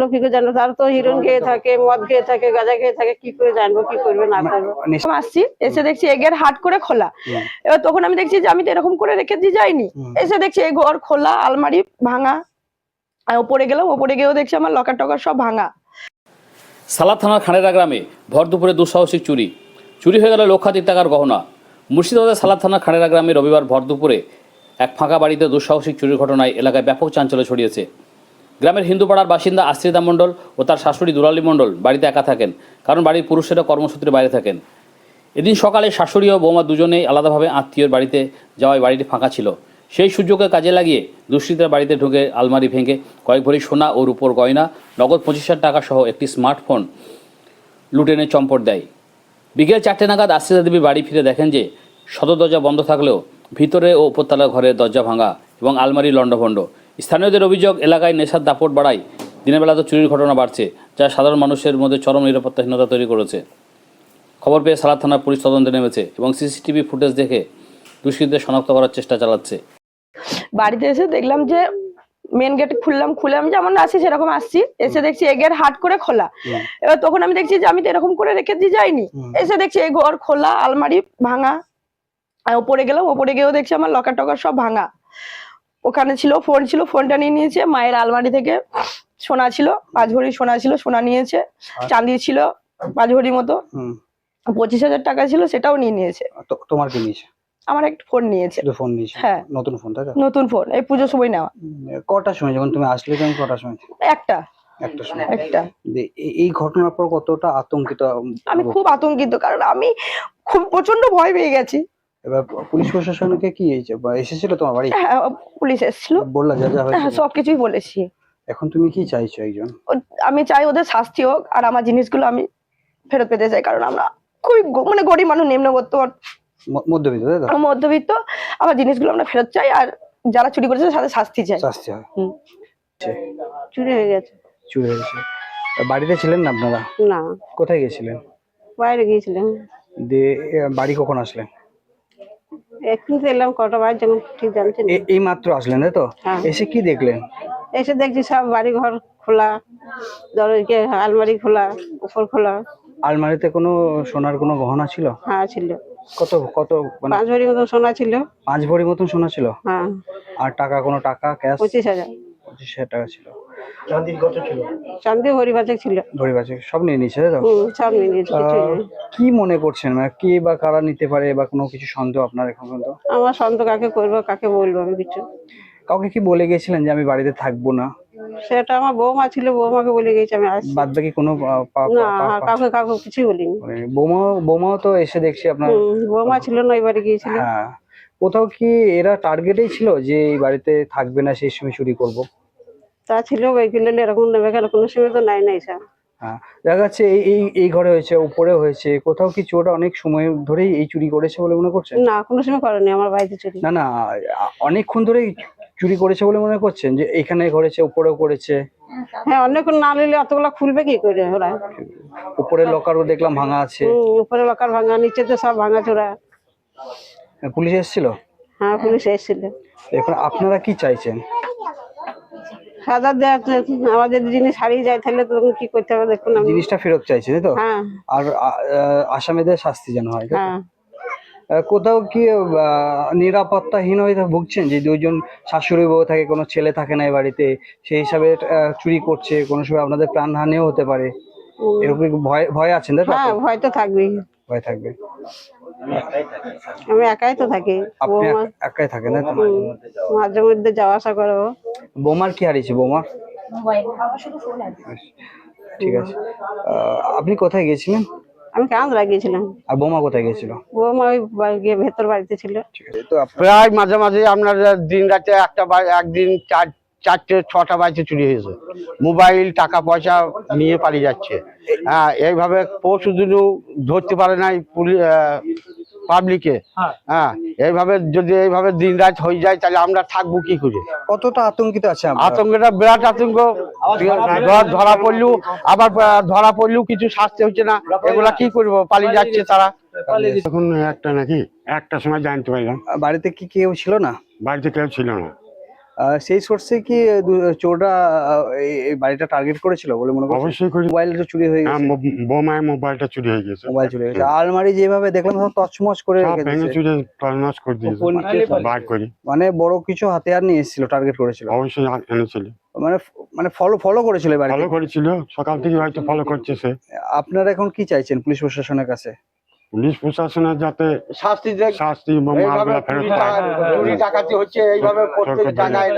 লোক করে তার তো হিরোইন খেয়ে থাকে মদ খেয়ে থাকে গাঁজা খেয়ে থাকে কি করে জানব কি করবে না করবে? আমি আসছি এসে দেখছি এগের হাট করে খোলা। এবার তখন আমি দেখছি যে আমি তো এরকম করে রেখে দিয়ে যাইনি। এসে দেখছি এই ঘর খোলা আলমারি ভাঙা আর ওপরে গেলাম ওপরে গিয়েও দেখছি আমার লকার টকার সব ভাঙা। সালাদ থানার খানেরা গ্রামে ভর দুপুরে দুঃসাহসিক চুরি। চুরি হয়ে গেল লক্ষাধিক টাকার গহনা। মুর্শিদাবাদের সালাদ থানার খানেরা গ্রামে রবিবার ভর দুপুরে এক ফাঁকা বাড়িতে দুঃসাহসিক চুরির ঘটনায় এলাকায় ব্যাপক চাঞ্চল্য ছড়িয়েছে। গ্রামের হিন্দুপাড়ার বাসিন্দা আশ্রিতা মণ্ডল ও তার শাশুড়ি দুলালী মণ্ডল বাড়িতে একা থাকেন, কারণ বাড়ির পুরুষেরা কর্মসূত্রে বাইরে থাকেন। এদিন সকালে শাশুড়ি ও বৌমা দুজনেই আলাদাভাবে আত্মীয়র বাড়িতে যাওয়ায় বাড়িটি ফাঁকা ছিল। সেই সুযোগকে কাজে লাগিয়ে দুষ্কৃতীরা বাড়িতে ঢুকে আলমারি ভেঙে কয়েক ভরি সোনা ও রূপোর গয়না, নগদ পঁচিশ হাজার টাকা সহ একটি স্মার্টফোন লুটেনে চম্পট দেয়। বিকেল চারটে নাগাদ আশ্রিতা দেবী বাড়ি ফিরে দেখেন যে সদর দরজা বন্ধ থাকলেও ভিতরে ও উপরতলা ঘরের দরজা ভাঙা এবং আলমারি লণ্ডভণ্ড। স্থানীয়দের অভিযোগ এলাকায় নেশার দাপট বাড়ায়। দিনের বেলা তো চুরির ঘটনা বাড়ছে যা সাধারণ মানুষের মধ্যে চরম নিরাপত্তাহীনতা তৈরি করেছে। খবর পেয়ে সালাদ থানার পুলিশ তদন্তে নেমেছে এবং সিসিটিভি ফুটেজ দেখে দুষ্কৃতীদের শনাক্ত করার চেষ্টা চালাচ্ছে। বাড়িতে এসে দেখলাম যে মেন গেট খুললাম খুলে আমি যেমন আসি সেরকম আসছি। এসে দেখছি এগের হাট করে খোলা। এবার তখন আমি দেখছি যে আমি তো এরকম করে রেখে দিয়ে যাইনি। এসে দেখছি এই ঘর খোলা আলমারি ভাঙা। আর ওপরে গেলাম ওপরে গিয়েও দেখছি আমার লকার টকার সব ভাঙা। ওখানে ছিল ফোন ছিল ফোনটা নিয়ে নিয়েছে মায়ের আলমারি থেকে সোনা ছিল পাঁচ ভরি সোনা ছিল সোনা নিয়েছে চাঁদি ছিল পাঁচ ভরি মতো। হুম। পঁচিশ হাজার টাকা ছিল সেটাও নিয়ে নিয়েছে। তো- তোমার কি নিয়েছে? আমার একটা ফোন নিয়েছে। ফোন নিয়েছে? হ্যাঁ। নতুন ফোন তাই নতুন ফোন এই পুজোর সময় নেওয়া। কটার সময় যখন তুমি আসলে তখন কটার সময়? একটা। একটা সময়। একটা। যে এই ঘটনার পর কতটা আতঙ্কিত আমি খুব আতঙ্কিত কারণ আমি খুব প্রচণ্ড ভয় পেয়ে গেছি। এবার পুলিশ প্রশাসনকে কি এসেছিল তোমার বাড়ি? হ্যাঁ, পুলিশ এসেছিল। বললা যা যা হ্যাঁ হয়েছে সবকিছুই বলেছি। এখন তুমি কি চাইছো একজন? আমি চাই ওদের শাস্তি হোক আর আমার জিনিসগুলো আমি ফেরত পেতে চাই কারণ আমরা খুবই গ- মানে গরিব মানুষ নিম্নবর্ত। ম- মধ্যবিত্ত তাই তো? মধ্যবিত্ত আমার জিনিসগুলো আমরা ফেরত চাই আর যারা চুরি করেছে তাদের শাস্তি চাই। শাস্তি হয়। হুম। চুরি হয়ে গেছে। চুরি হয়েছে আর বাড়িতে ছিলেন না আপনারা? না। কোথায় গেছিলেন বাইরে গিয়েছিলাম। দিয়ে এ, বাড়ি কখন আসলেন? এখন তো এলাম কটা বাজে যখন ঠিক জানছি না। এই মাত্র আসলেন তাই তো? হ্যাঁ। এসে কি দেখলেন? এসে দেখছি সব বাড়ি ঘর খোলা দরজা আলমারি খোলা উপর খোলা। আলমারিতে কোনো সোনার কোনো গহনা ছিল? হ্যাঁ ছিল। কত কত মানে পাঁচ ভরি মতো সোনা ছিল। পাঁচ ভরি মতন সোনা ছিল? হ্যাঁ। আর টাকা কোনো টাকা ক্যাশ? পঁচিশ হাজার। পঁচিশ হাজার টাকা ছিল। বাজে ছিল? বাজে সব নিয়ে নিয়েছে তাই তো? সব নিয়ে নিয়েছে। কি মনে করছেন? মানে কে বা কারা নিতে পারে বা কোনো কিছু সন্দেহ আপনার এখন পর্যন্ত? আমার সন্ত কাকে করব কাকে বলব আমি কিছু? কাউকে কি বলে গেছিলেন যে আমি বাড়িতে থাকব না? সেটা আমার বৌমা ছিল বৌমাকে বলে গেছি আমি আসছি। বাদ বাকি কোনো না আর কাউকে কাউকে কিছুই বলিনি। মানে বৌমা বৌমাও তো এসে দেখছি আপনার বৌমা ছিল না এবারে গিয়েছিল। হ্যাঁ। কোথাও কি এরা টার্গেটেই ছিল যে এই বাড়িতে থাকবে না সেই সময় চুরি করব? তা ছিল ওইগুলো এরকম নেবে গেল কোনো সময় তো নাই নাই স্যার। হ্যাঁ দেখা যাচ্ছে এই এই এই ঘরে হয়েছে উপরে হয়েছে কোথাও কি চোরটা অনেক সময় ধরেই এই চুরি করেছে বলে মনে করছেন? না কোনো সময় করেনি আমার বাড়িতে চুরি। না না অনেকক্ষণ ধরেই চুরি করেছে বলে মনে করছেন যে এখানে করেছে উপরেও করেছে? হ্যাঁ অনেকক্ষণ না নিলে অতগুলা খুলবে কি করে ওরা? উপরে লকারও দেখলাম ভাঙা আছে। উপরে লকার ভাঙা নিচে তো সব ভাঙা চোরা। পুলিশ এসেছিল? হ্যাঁ পুলিশ এসেছিল। এখন আপনারা কি চাইছেন? সাদা দেওয়া আমাদের জিনিস হারিয়ে যায় তাহলে তখন কি করতে হবে? দেখুন আমি জিনিসটা ফেরত চাইছে তাই তো? হ্যাঁ। আর আসামিদের শাস্তি যেন হয় হ্যাঁ। কোথাও কি আহ, নিরাপত্তাহীন হয়ে ভুগছেন? যে দুইজন শাশুড়ি বউ থাকে কোনো ছেলে থাকে না এই বাড়িতে সেই হিসাবে চুরি করছে কোনো সময় আপনাদের প্রাণহানিও হতে পারে। এরকম ভয় ভয় আছেন তাই হ্যাঁ ভয় তো থাকবেই। ভয় থাকবে। আমি একাই তো থাকি। আপনি এক- একাই থাকেন মাঝে মধ্যে যাওয়া আসা করব বৌমার কি হারিয়েছে বোমার ঠিক আছে। আপনি কোথায় গেছিলেন আমি কাজ লাগিয়েছিলাম আর বৌমা কোথায় গেছিল বৌমা ওই গিয়ে ভেতর বাড়িতে ছিল। তো প্রায় মাঝে মাঝে আপনার দিন রাতে একটা একদিন চার চারটে ছটা বাড়িতে চুরি হয়েছে। মোবাইল টাকা পয়সা নিয়ে পালিয়ে যাচ্ছে। হ্যাঁ এইভাবে পরশু দিনও ধরতে পারে নাই পুলিশ পাবলিকে হ্যাঁ। এইভাবে যদি এইভাবে দিন রাত হয়ে যায় তাহলে আমরা থাকব কি করে? কতটা আতঙ্কিত আছে আতঙ্কটা বিরাট আতঙ্ক। ধর- ধরা পড়লেও আবার ধরা পড়লেও কিছু শাস্তি হচ্ছে না। এগুলা কি করব? পালিয়ে যাচ্ছে তারা। তখন একটা নাকি একটা সময় জানতে পারলাম বাড়িতে কি কেউ ছিল না? বাড়িতে কেউ ছিল না। সেই সোর্সে কি চোররা এই- বাড়িটা টার্গেট করেছিল বলে মনে করছেন? অবশ্যই করি মোবাইল তো চুরি হয়ে হ্যাঁ, গেছে। বোমায় মোবাইলটা চুরি হয়ে গেছে। মোবাইল চুরি হয়ে গেছে। আলমারি যেভাবে দেখলাম সব তছমছ করে সব রেখে ভেঙে দিয়েছে চুরে তলনাশ করে দিয়েছে। বার করি। মানে বড় কিছু হাতিয়ার নিয়ে এসেছিল টার্গেট করেছিল। অবশ্যই এনেছিল। মানে মানে ফলো ফলো করেছিল এই ফলো করেছিল। সকাল থেকে হয়তো ফলো করছে সে। আপনারা এখন কি চাইছেন পুলিশ প্রশাসনের কাছে? পুলিশ প্রশাসনের যাতে শাস্তি দেয়। শাস্তি মামলা ফেরত পায়। চুরি ডাকাতি হচ্ছে এইভাবে প্রত্যেক জায়গায়